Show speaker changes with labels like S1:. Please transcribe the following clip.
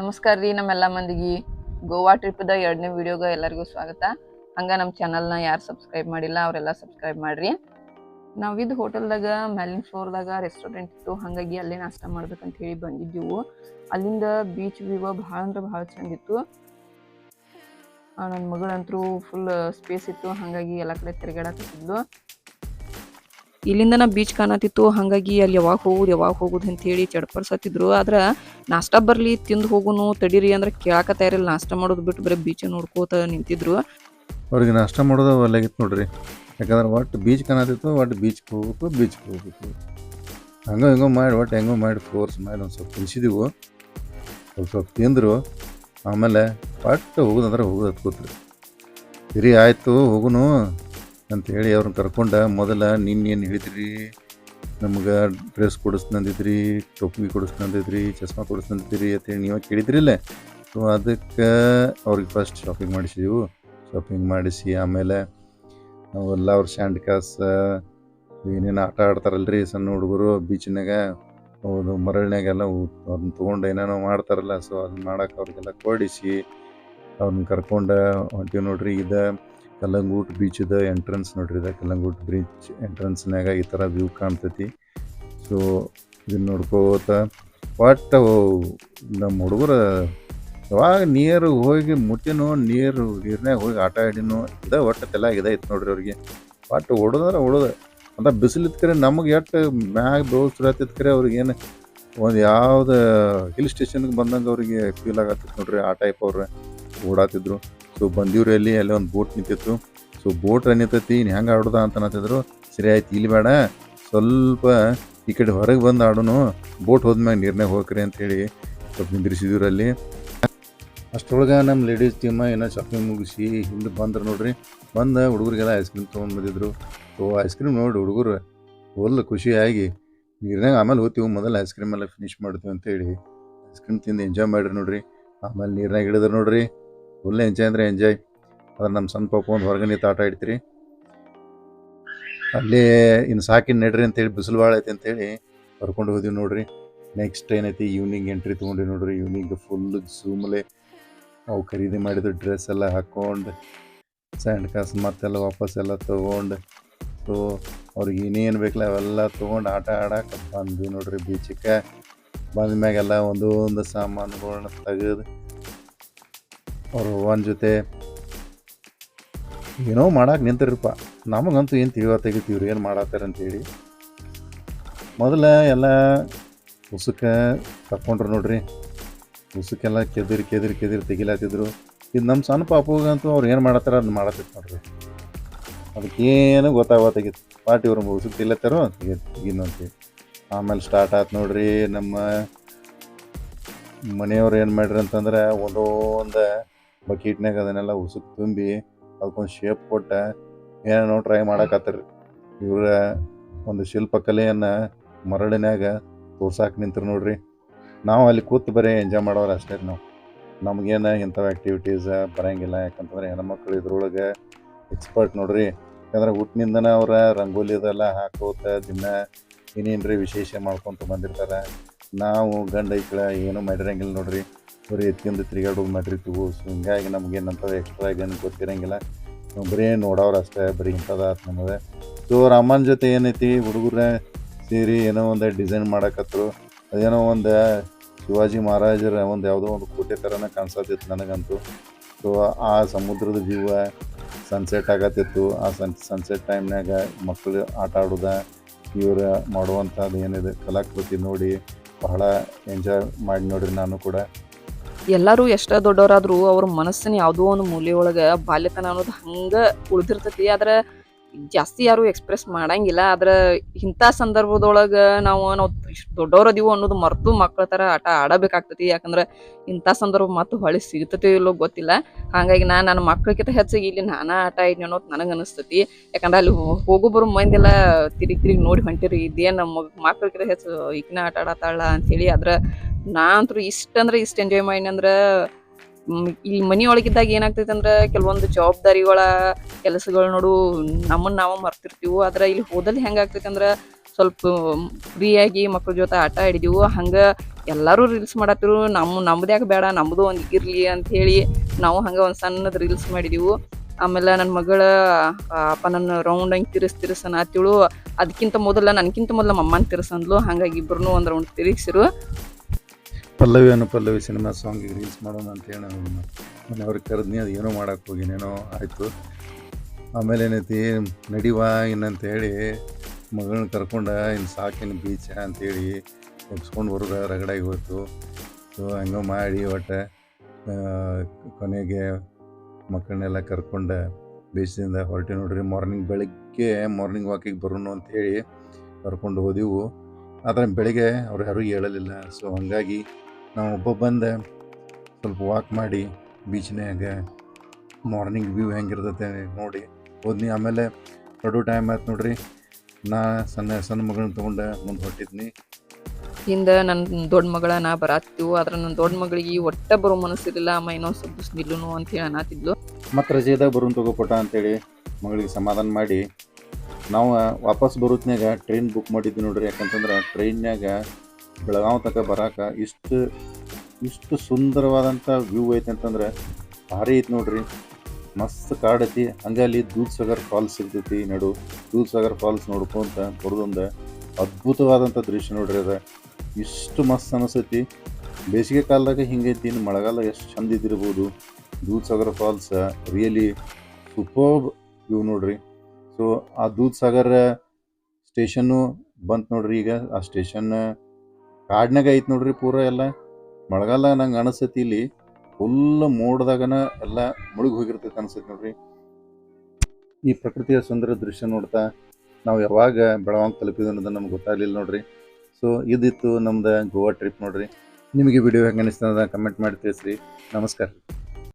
S1: ನಮಸ್ಕಾರ ರೀ ನಮ್ಮೆಲ್ಲ ಮಂದಿಗೆ. ಗೋವಾ ಟ್ರಿಪ್ದ ಎರಡನೇ ವಿಡಿಯೋಗ ಎಲ್ಲರಿಗೂ ಸ್ವಾಗತ. ಹಂಗೆ ನಮ್ಮ ಚಾನಲ್ನ ಯಾರು ಸಬ್ಸ್ಕ್ರೈಬ್ ಮಾಡಿಲ್ಲ, ಅವರೆಲ್ಲ ಸಬ್ಸ್ಕ್ರೈಬ್ ಮಾಡ್ರಿ. ನಾವಿದ್ದು ಹೋಟೆಲ್ದಾಗ ಮ್ಯಾಲಿನ್ ಫ್ಲೋರ್ದಾಗ ರೆಸ್ಟೋರೆಂಟ್ ಇತ್ತು. ಹಾಗಾಗಿ ಅಲ್ಲೇ ನಾಷ್ಟ ಮಾಡ್ಬೇಕಂತ ಹೇಳಿ ಬಂದಿದ್ದೆವು. ಅಲ್ಲಿಂದ ಬೀಚ್ ವ್ಯೂವ ಭಾಳ ಅಂದ್ರೆ ಭಾಳ ಚಂದಿತ್ತು ನನ್ನ ಮಗಳಂತರೂ ಫುಲ್ ಸ್ಪೇಸ್ ಇತ್ತು. ಹಾಗಾಗಿ ಎಲ್ಲ ಕಡೆ ತಿರುಗಾಡಕತ್ತಿದ್ಲು. ಇಲ್ಲಿಂದನ ಬೀಚ್ ಕಾಣತಿತ್ತು ಹಾಗಾಗಿ ಅಲ್ಲಿ ಯಾವಾಗ ಹೋಗುದು ಯಾವಾಗ ಹೋಗುದು ಅಂತ ಹೇಳಿ ಚಡ್ಪರ್ಸತ್ತಿದ್ರು ಆದ್ರೆ ನಾಷ್ಟ ಬರ್ಲಿ, ತಿಂದು ಹೋಗುನು ತಡೀರಿ ಅಂದ್ರೆ ಕೇಳಾಕ ತಯಾರಿಲ್ಲ. ನಾಷ್ಟ ಮಾಡೋದು ಬಿಟ್ಟು ಬರೀ ಬೀಚ್ ನೋಡ್ಕೋತ ನಿಂತಿದ್ರು.
S2: ಅವ್ರಿಗೆ ನಾಷ್ಟ ಮಾಡೋದು ಒಲ್ಲಾಗಿತ್ತು ನೋಡ್ರಿ. ಯಾಕಂದ್ರೆ ಒಟ್ಟು ಬೀಚ್ ಕಾಣತಿತ್ತು ಒಟ್ಟು ಬೀಚ್ಗೆ ಹೋಗ್ಬೇಕು ಬೀಚ್ಗೆ ಹೋಗ್ಬೇಕು. ಹಂಗೋ ಹಿಂಗೋ ಮಾಡಿ ಒಟ್ಟು ಹೆಂಗೋ ಮಾಡಿ ಫೋರ್ಸ್ ಮಾಡಿ ಒಂದು ಸ್ವಲ್ಪ ತಿನ್ಸಿದೀವು. ಸ್ವಲ್ಪ ಸ್ವಲ್ಪ ತಿಂದರು. ಆಮೇಲೆ ಒಟ್ಟು ಹೋಗುದಂದ್ರೆ ಹೋಗೋದು ಹತ್ಕೋತ್ರಿ ಸರಿ ಆಯಿತು, ಹೋಗುನು. ಅಂತ ಹೇಳಿ ಅವ್ರನ್ನ ಕರ್ಕೊಂಡ ಮೊದಲ ನಿನ್ನೇನು ಹೇಳಿದ್ರಿ? ನಮ್ಗೆ ಡ್ರೆಸ್ ಕೊಡಿಸ್ನಂದಿದ್ರಿ, ಟೋಪಿ ಕೊಡಿಸ್ನಂದಿದ್ರಿ, ಚಸ್ಮಾ ಕೊಡಿಸ್ನಂದಿದ್ರಿ ಅಂತೇಳಿ ನೀವು ಕೇಳಿದ್ರಿಲ್ಲ. ಸೊ ಅದಕ್ಕೆ ಅವ್ರಿಗೆ ಫಸ್ಟ್ ಶಾಪಿಂಗ್ ಮಾಡಿಸಿದೆವು. ಶಾಪಿಂಗ್ ಮಾಡಿಸಿ ಆಮೇಲೆ ನಾವೆಲ್ಲ ಅವ್ರ ಸ್ಯಾಂಡ್ ಕಾಸ ಏನೇನು ಆಟ ಆಡ್ತಾರಲ್ರಿ ಸಣ್ಣ ಹುಡುಗರು ಬೀಚ್ನಾಗ ಹೌದು ಮರಳಿನಾಗೆಲ್ಲ ಅವ್ರನ್ನ ತೊಗೊಂಡು ಏನೇನೋ ಮಾಡ್ತಾರಲ್ಲ ಸೊ ಅದನ್ನ ಮಾಡೋಕೆ ಅವ್ರಿಗೆಲ್ಲ ಕೊಡಿಸಿ ಅವ್ರನ್ನ ಕರ್ಕೊಂಡು, ಹೊಂಟೀವಿ ನೋಡ್ರಿ ಇದು ಕಲ್ಲಂಗೂಟ್ ಬೀಚದ ಎಂಟ್ರೆನ್ಸ್ ನೋಡ್ರಿ, ಇದು ಕಲ್ಲಂಗೂಟ್ ಬ್ರಿಡ್ಜ್ ಎಂಟ್ರೆನ್ಸ್ನಾಗ ಈ ಥರ ವ್ಯೂ ಕಾಣ್ತೈತಿ. ಸೊ ಇದನ್ನ ನೋಡ್ಕೋತ, ಒಟ್ಟು ನಮ್ಮ ಹುಡುಗರು ಯಾವಾಗ ನೀರು ಹೋಗಿ ಮುಟ್ಟಿನೋ ನೀರು ನೀರ್ನಾಗ ಹೋಗಿ ಆಟ ಆಡಿನೋ, ಇದ ಒಟ್ಟು ತಲೆ ಇದ ಇತ್ತು ನೋಡ್ರಿ ಅವ್ರಿಗೆ. ಒಟ್ಟು ಹೊಡೋದ್ರ ಹೊಡೋದ. ಅಂತ ಬಿಸಿಲು ಇತ್ಕರೆ ನಮಗೆ ಎಷ್ಟು ಮ್ಯಾಗ ಬೆಳೆಸ್ತಿರತ್ತಿದ್ ಕರೆ ಅವ್ರಿಗೆ ಏನು, ಒಂದು ಯಾವ್ದು ಹಿಲ್ ಸ್ಟೇಷನ್ಗೆ ಬಂದಂಗೆ ಅವ್ರಿಗೆ ಫೀಲ್ ಆಗತ್ತಿತ್ತು ನೋಡ್ರಿ, ಆ ಟೈಪ್ ಅವ್ರು ಓಡಾತಿದ್ರು. ಸೊ ಬಂದಿವ್ರಿ ಅಲ್ಲಿ ಅಲ್ಲಿ ಒಂದು ಬೋಟ್ ನಿಂತಿತ್ತು. ಸೊ ಬೋಟ್ ನಿಂತೈತಿ ಇನ್ನು ಹೆಂಗೆ ಆಡೋದ ಅಂತ ಅನ್ನತ್ತಿದ್ರು. ಸರಿ ಆಯ್ತು, ಇಲ್ಲಿ ಬೇಡ. ಸ್ವಲ್ಪ ಈ ಕಡೆ ಹೊರಗೆ ಬಂದು ಆಡೋನು. ಬೋಟ್ ಹೋದ್ಮ್ಯಾಗ ನೀರ್ನಾಗ ಹೋಗ್ರಿ ಅಂತೇಳಿ ಸ್ವಲ್ಪ ನಿಂದ್ರಿಸಿದ್ರು ಅಲ್ಲಿ ಅಷ್ಟರೊಳಗೆ ನಮ್ಮ ಲೇಡೀಸ್ ಟೀಮ ಏನೋ ಶಾಪಿಂಗ್ ಮುಗಿಸಿ ಹಿಂದೆ ಬಂದ್ರೆ ನೋಡ್ರಿ. ಬಂದು ಹುಡುಗರಿಗೆಲ್ಲ ಐಸ್ ಕ್ರೀಮ್ ತೊಗೊಂಡು ಬಂದಿದ್ರು. ಸೊ ಐಸ್ ಕ್ರೀಮ್ ನೋಡಿ ಹುಡುಗರು ಫುಲ್ ಖುಷಿಯಾಗಿ ನೀರಿನಾಗ ಆಮೇಲೆ ಹೋಗ್ತೀವಿ, ಮೊದಲು ಐಸ್ ಕ್ರೀಮ್ ಎಲ್ಲ ಫಿನಿಶ್ ಮಾಡ್ತೀವಿ ಅಂತೇಳಿ. ಐಸ್ ಕ್ರೀಮ್ ತಿಂದು ಎಂಜಾಯ್ ಮಾಡಿರಿ ನೋಡ್ರಿ. ಆಮೇಲೆ ನೀರ್ನಾಗ ಇಳಿದ್ರು ನೋಡ್ರಿ. ಫುಲ್ ಎಂಜಾಯ್ ಅಂದರೆ ಎಂಜಾಯ್ ಅದ್ರ ನಮ್ಮ ಸಣ್ಣ ಪಾಪ ಒಂದು ಹೊರಗೆ ಆಟ ಆಡ್ತೀರಿ. ಅಲ್ಲಿ ಇನ್ನು ಸಾಕಿನ ನೆಡ್ರಿ ಅಂತೇಳಿ, ಬಿಸಿಲು ಭಾಳ ಐತಿ ಅಂತೇಳಿ ಕರ್ಕೊಂಡು ಹೋದಿವಿ ನೋಡ್ರಿ. ನೆಕ್ಸ್ಟ್ ಏನೈತಿ ಈವ್ನಿಂಗ್ ಎಂಟ್ರಿ ತೊಗೊಂಡ್ರಿ ನೋಡ್ರಿ. ಈವ್ನಿಂಗ್ ಫುಲ್ ಝೂಮಲೆ. ಅವು ಖರೀದಿ ಮಾಡಿದ ಡ್ರೆಸ್ ಎಲ್ಲ ಹಾಕ್ಕೊಂಡು ಸ್ಯಾಂಡ್ ಕಾಸು ಮತ್ತೆಲ್ಲ ವಾಪಸ್ ಎಲ್ಲ ತೊಗೊಂಡು ಸೊ ಅವ್ರಿಗೆ ಇನ್ನೇನು ಬೇಕಲ್ಲ ಅವೆಲ್ಲ ತೊಗೊಂಡು ಆಟ ಆಡಕ್ಕೆ ಬಂದ್ವಿ ನೋಡ್ರಿ ಬೀಚಕ್ಕೆ. ಬಂದ ಮ್ಯಾಗೆಲ್ಲ ಒಂದೊಂದು ಒಂದು ಸಾಮಾನುಗಳನ್ನ ತೆಗೆದು ಅವ್ರು ಒನ್ ಜೊತೆ ಏನೋ ಮಾಡಕ್ಕೆ ನಿಂತಿರಪ್ಪ ನಮಗಂತೂ ಏನು ತಿಳಿಯೋ ತೆಗಿತೀವ್ರಿ ಏನು ಮಾಡತ್ತಾರ ಅಂತೇಳಿ ಮೊದಲ ಎಲ್ಲ ಉಸುಕ್ಕೆ ತಕ್ಕೊಂಡ್ರು ನೋಡ್ರಿ. ಉಸುಕೆಲ್ಲ ಕೆದಿರಿ ಕೆದಿರಿ ಕೆದಿರಿ ತೆಗಿಲಾತಿದ್ರು. ಇದು ನಮ್ಮ ಸಣ್ಣ ಪಾಪಗಂತೂ ಅವ್ರು ಏನು ಮಾಡತ್ತಾರ ಅದನ್ನ ಮಾಡತ್ತಿತ್ತು ನೋಡ್ರಿ. ಅದಕ್ಕೇನು ಗೊತ್ತಾಗತ್ತಾಗಿತ್ತು ಪಾಟಿ ಅವ್ರ ಉಸುಕ್ ತಿಲ್ಲತ್ತಾರೋ ತೆಗಿ ತೆಗಿನು ಅಂತೇಳಿ ಆಮೇಲೆ ಸ್ಟಾರ್ಟ್ ಆಯ್ತು ನೋಡ್ರಿ ನಮ್ಮ ಮನೆಯವ್ರು ಏನು ಮಾಡ್ರಿ ಅಂತಂದ್ರೆ ಒಂದೊಂದು ಬಕೀಟ್ನಾಗ ಅದನ್ನೆಲ್ಲ ಉಸುಕ್ ತುಂಬಿ ಅದಕ್ಕೊಂದು ಶೇಪ್ ಕೊಟ್ಟ ಏನೇನೋ ಟ್ರೈ ಮಾಡಕತ್ತರಿ. ಇವರ ಒಂದು ಶಿಲ್ಪಕಲೆಯನ್ನು ಮರಳಿನಾಗ ತೋರ್ಸಾಕ ನಿಂತ್ರು ನೋಡ್ರಿ. ನಾವು ಅಲ್ಲಿ ಕೂತು ಬರೀ ಎಂಜಾಯ್ ಮಾಡೋರು ಅಷ್ಟೇ ನಾವು. ನಮಗೇನು ಇಂಥವು ಆ್ಯಕ್ಟಿವಿಟೀಸ್ ಬರೋಂಗಿಲ್ಲ. ಯಾಕಂತಂದ್ರೆ ಹೆಣ್ಮಕ್ಳು ಇದ್ರೊಳಗೆ ಎಕ್ಸ್ಪರ್ಟ್ ನೋಡ್ರಿ. ಯಾಕಂದ್ರೆ ಹುಟ್ಟಿನಿಂದನೇ ಅವರ ರಂಗೋಲಿ ಇದೆಲ್ಲ ಹಾಕೋತ ದಿನ ಏನೇನು ರೀ ವಿಶೇಷ ಮಾಡ್ಕೊತ ಬಂದಿರ್ತಾರೆ. ನಾವು ಗಂಡ ಐಕಳ ಏನು ಮಾಡಿರಂಗಿಲ್ಲ ನೋಡ್ರಿ. ಬರೀ ಎತ್ಕೊಂಡು ತಿರುಗಾಡೋದು ಮಾಡಿರ್ತೀವಿ ಸೊ ಹಿಂಗಾಗಿ ನಮಗೇನಂತದ ಎಕ್ಸ್ಟ್ರಾ ಏನು ಗೊತ್ತಿರಂಗಿಲ್ಲ. ಬರೀ ನೋಡೋರು ಅಷ್ಟೇ, ಬರೀ ಇಂಥದ ಆತು ನಮಗೆ ಸೊ ರಾಮನ ಜೊತೆ ಏನೈತಿ, ಹುಡುಗರ ಸೇರಿ ಏನೋ ಒಂದು ಡಿಸೈನ್ ಮಾಡಕತ್ತರು ಅದೇನೋ ಒಂದು ಶಿವಾಜಿ ಮಹಾರಾಜರ ಒಂದು ಯಾವುದೋ ಒಂದು ಕೋಟೆ ಥರನೇ ಕಾಣಿಸತ್ತಿತ್ತು ನನಗಂತೂ. ಸೊ ಆ ಸಮುದ್ರದ ಜೀವ ಸನ್ಸೆಟ್ ಆಗತ್ತಿತ್ತು. ಆ ಸನ್ ಸನ್ಸೆಟ್ ಟೈಮ್ನಾಗ ಮಕ್ಕಳು ಆಟ ಆಡೋದ, ಇವರು ಮಾಡುವಂಥದ್ದು ಏನಿದೆ, ಕಲಾಕೃತಿ ನೋಡಿ ಬಹಳ ಎಂಜಾಯ್ ಮಾಡಿ ನೋಡ್ರಿ ನಾನು ಕೂಡ.
S1: ಎಲ್ಲರೂ ಎಷ್ಟ ದೊಡ್ಡವರಾದ್ರೂ ಅವ್ರ ಮನಸ್ಸಿನ ಯಾವುದೋ ಒಂದು ಮೂಲೆಯೊಳಗ ಬಾಲ್ಯತನ ಅನ್ನೋದು ಹಂಗ ಉಳಿದಿರ್ತೈತಿ. ಆದ್ರೆ ಜಾಸ್ತಿ ಯಾರು ಎಕ್ಸ್ಪ್ರೆಸ್ ಮಾಡಂಗಿಲ್ಲ. ಆದ್ರೆ ಇಂಥ ಸಂದರ್ಭದೊಳಗೆ ನಾವು ನಾವು ಇಷ್ಟು ದೊಡ್ಡವ್ರ ಅದೀವು ಅನ್ನೋದು ಮರ್ತು ಮಕ್ಕಳ ಥರ ಆಟ ಆಡಬೇಕಾಗ್ತತಿ. ಯಾಕಂದ್ರೆ ಇಂಥ ಸಂದರ್ಭ ಮತ್ತು ಹೊಳಿ ಸಿಗ್ತತಿ ಇಲ್ಲೋ ಗೊತ್ತಿಲ್ಲ. ಹಾಗಾಗಿ ನಾ ನನ್ನ ಮಕ್ಕಳಿಗಿಂತ ಹೆಚ್ಚಿಗೆ ಇಲ್ಲಿ ನಾನಾ ಆಟ ಇದ್ನಿ ಅನ್ನೋದು ನನಗೆ ಅನಿಸ್ತೈತಿ. ಯಾಕಂದ್ರೆ ಅಲ್ಲಿ ಹೋಗೋ ಬರೋ ಮಂದಿಲ್ಲ ತಿರುಗಿ ತಿರುಗಿ ನೋಡಿ ಹೊಂಟಿರಿ. ಇದೇನು ಮಕ್ಕಳಿಗಿಂತ ಹೆಚ್ಚು ಈಗಿನ ಆಟ ಆಡತ್ತಾಳ ಅಂತೇಳಿ ಆದ್ರೆ ನಾ ಅಂತೂ ಇಷ್ಟಂದ್ರೆ ಇಷ್ಟ ಎಂಜಾಯ್ ಮಾಡಿನಂದ್ರೆ ಇಲ್ಲಿ ಮನಿ ಒಳಗಿದ್ದಾಗ ಏನಾಗ್ತೈತೆ ಅಂದ್ರೆ ಕೆಲವೊಂದು ಜವಾಬ್ದಾರಿಗಳ ಕೆಲಸಗಳು ನೋಡು ನಮ್ಮನ್ನ ನಾವು ಮರ್ತಿರ್ತೀವಿ. ಆದ್ರೆ ಇಲ್ಲಿ ಹೋದಲ್ಲಿ ಹೆಂಗಾಗ್ತೈತೆ ಅಂದ್ರೆ ಸ್ವಲ್ಪ ಫ್ರೀಯಾಗಿ ಮಕ್ಳ ಜೊತೆ ಆಟ ಆಡಿದೆವು. ಹಂಗೆ ಎಲ್ಲರೂ ರೀಲ್ಸ್ ಮಾಡತ್ತಿರು ನಮ್ಮ ನಮ್ದು ಯಾಕೆ ಬೇಡ ನಮ್ಮದು ಒಂದು ಇರಲಿ ಅಂತ ಹೇಳಿ ನಾವು ಹಂಗೆ ಒಂದು ಸಣ್ಣದ ರೀಲ್ಸ್ ಮಾಡಿದೀವು. ಆಮೇಲೆ ನನ್ನ ಮಗಳ ಅಪ್ಪ ನನ್ನ ರೌಂಡ್ ಹಂಗೆ ತಿರ್ಸ್ ತಿರ್ಸ್ ಅನ್ನತ್ತಿಳು ಅದಕ್ಕಿಂತ ಮೊದಲ ನನಗಿಂತ ಮೊದಲ ಮಮ್ಮನ ತಿರ್ಸಂದ್ಲು. ಹಂಗಾಗಿ ಇಬ್ಬರನ್ನೂ ಒಂದು ರೌಂಡ್ ತಿರುಗಿಸಿರು.
S2: ಪಲ್ಲವಿ ಅನ್ನೋ ಪಲ್ಲವಿ ಸಿನಿಮಾ ಸಾಂಗಿಗೆ ರೀಲ್ಸ್ ಮಾಡೋಣ ಅಂತೇಳಿ ನಾನು ಮನೆಯವ್ರಿಗೆ ಕರೆದ್ನಿ, ಅದು ಏನೋ ಮಾಡಕ್ಕೆ ಹೋಗಿನೇನೋ ಆಯಿತು. ಆಮೇಲೆ ಏನೈತಿ, ನಡಿವಾ ಇನ್ನಂತ ಹೇಳಿ ಮಗಳನ್ನ ಕರ್ಕೊಂಡು ಇನ್ನು ಸಾಕಿನ ಬೀಚ ಅಂತೇಳಿ ಒಪ್ಸ್ಕೊಂಡು ಬರೋದು ರಗಡಾಗಿ ಹೋಯ್ತು. ಸೊ ಹಂಗೆ ಮಾಡಿ ಒಟ್ಟು ಕೊನೆಗೆ ಮಕ್ಕಳನ್ನೆಲ್ಲ ಕರ್ಕೊಂಡು ಬೀಚ್ದಿಂದ ಹೊರಟಿ ನೋಡ್ರಿ ಮಾರ್ನಿಂಗ್ ಬೆಳಗ್ಗೆ ಮಾರ್ನಿಂಗ್ ವಾಕಿಗೆ ಬರೋಣ ಅಂತೇಳಿ ಕರ್ಕೊಂಡು ಹೋದೆವು. ಆದರೆ ಬೆಳಿಗ್ಗೆ ಅವ್ರು ಯಾರೂ ಹೇಳಲಿಲ್ಲ. ಸೊ ಹಂಗಾಗಿ ನಾವು ಒಬ್ಬ ಬಂದೆ ಸ್ವಲ್ಪ ವಾಕ್ ಮಾಡಿ ಬೀಚ್ನ್ಯಾಗ ಮಾರ್ನಿಂಗ್ ವ್ಯೂ ಹೆಂಗಿರ್ತೈತೆ ನೋಡಿ ಹೋದ್ನಿ. ಆಮೇಲೆ ಕಡು ಟೈಮ್ ಆಯ್ತು ನೋಡ್ರಿ ನಾ ಸಣ್ಣ ಸಣ್ಣ ಮಗಳನ್ನ ತೊಗೊಂಡೆ ಮುಂದೆ ಹೊಟ್ಟಿದ್ನಿ
S1: ಹಿಂದೆ ನನ್ನ ದೊಡ್ಡ ಮಗಳ ನಾ ಬರಾತಿವು ಆದ್ರೆ ನನ್ನ ದೊಡ್ಡ ಮಗಳಿಗೆ ಒಟ್ಟ ಬರೋ ಮನಸ್ಸಿರಲಿಲ್ಲ. ಅಮ್ಮ ಇನ್ನೊಂದು ಸ್ವಲ್ಪ ನಿಲ್ಲುನು ಅಂತ ಹೇಳಿ ಅನ್ನತಿದ್ಲು
S2: ಮತ್ತು ರಜೆದಾಗ ಬರೋನ್ ತಗೋಪಟ ಅಂತೇಳಿ ಮಗಳಿಗೆ ಸಮಾಧಾನ ಮಾಡಿ ನಾವು ವಾಪಸ್ ಬರೋತ್ನಾಗ ಟ್ರೈನ್ ಬುಕ್ ಮಾಡಿದ್ವಿ ನೋಡ್ರಿ. ಯಾಕಂತಂದ್ರೆ ಟ್ರೈನ್ಯಾಗ ಬೆಳಗಾವ್ ತನಕ ಬರಾಕ ಇಷ್ಟು ಇಷ್ಟು ಸುಂದರವಾದಂಥ ವ್ಯೂ ಐತೆ ಅಂತಂದ್ರೆ ಭಾರಿ ಐತೆ ನೋಡ್ರಿ. ಮಸ್ತ್ ಕಾಡ್ ಐತಿ. ಹಂಗೆ ಅಲ್ಲಿ ದೂದ್ ಸಾಗರ್ ಫಾಲ್ಸ್ ಸಿಗ್ತೈತಿ ನಡು. ದೂದ್ ಸಾಗರ್ ಫಾಲ್ಸ್ ನೋಡ್ಕೊಂತ ಬರೋದೊಂದು ಅದ್ಭುತವಾದಂಥ ದೃಶ್ಯ ನೋಡ್ರಿ ಅದ. ಇಷ್ಟು ಮಸ್ತ್ ಅನಿಸ್ತೈತಿ. ಬೇಸಿಗೆ ಕಾಲದಾಗ ಹಿಂಗೈತಿ ಇನ್ನು ಮಳೆಗಾಲ ಎಷ್ಟು ಚಂದ ಇದ್ದಿರ್ಬೋದು. Dudh Sagar falls really superb view ನೋಡ್ರಿ. ಸೊ, ಆ ದೂದ್ ಸಾಗರ್ ಸ್ಟೇಷನ್ನು ಬಂತು ನೋಡ್ರಿ ಈಗ. ಆ ಸ್ಟೇಷನ್ ಕಾಡ್ನಾಗ ಐತಿ ನೋಡ್ರಿ ಪೂರ ಎಲ್ಲ. ಮಳೆಗಾಲ ನಂಗೆ ಅನಿಸ್ತೈತಿ ಇಲ್ಲಿ. ಫುಲ್ ಮೋಡದಾಗನ ಎಲ್ಲ ಮುಳುಗಿ ಹೋಗಿರ್ತೈತೆ ಅನ್ಸತ್ತೆ ನೋಡ್ರಿ. ಈ ಪ್ರಕೃತಿಯ ಸುಂದರ ದೃಶ್ಯ ನೋಡ್ತಾ ನಾವು ಯಾವಾಗ ಬೆಳವಂಗ್ ತಲುಪಿದ್ವಿ ಅನ್ನೋದು ನಮ್ಗೆ ಗೊತ್ತಾಗಲಿಲ್ಲ ನೋಡ್ರಿ. ಸೊ ಇದಿತ್ತು ನಮ್ದು ಗೋವಾ ಟ್ರಿಪ್ ನೋಡ್ರಿ. ನಿಮಗೆ ವಿಡಿಯೋ ಹೆಂಗೆ ಅನಿಸ್ತದ ಕಮೆಂಟ್ ಮಾಡಿ ತಿಳಿಸ್ರಿ. ನಮಸ್ಕಾರ.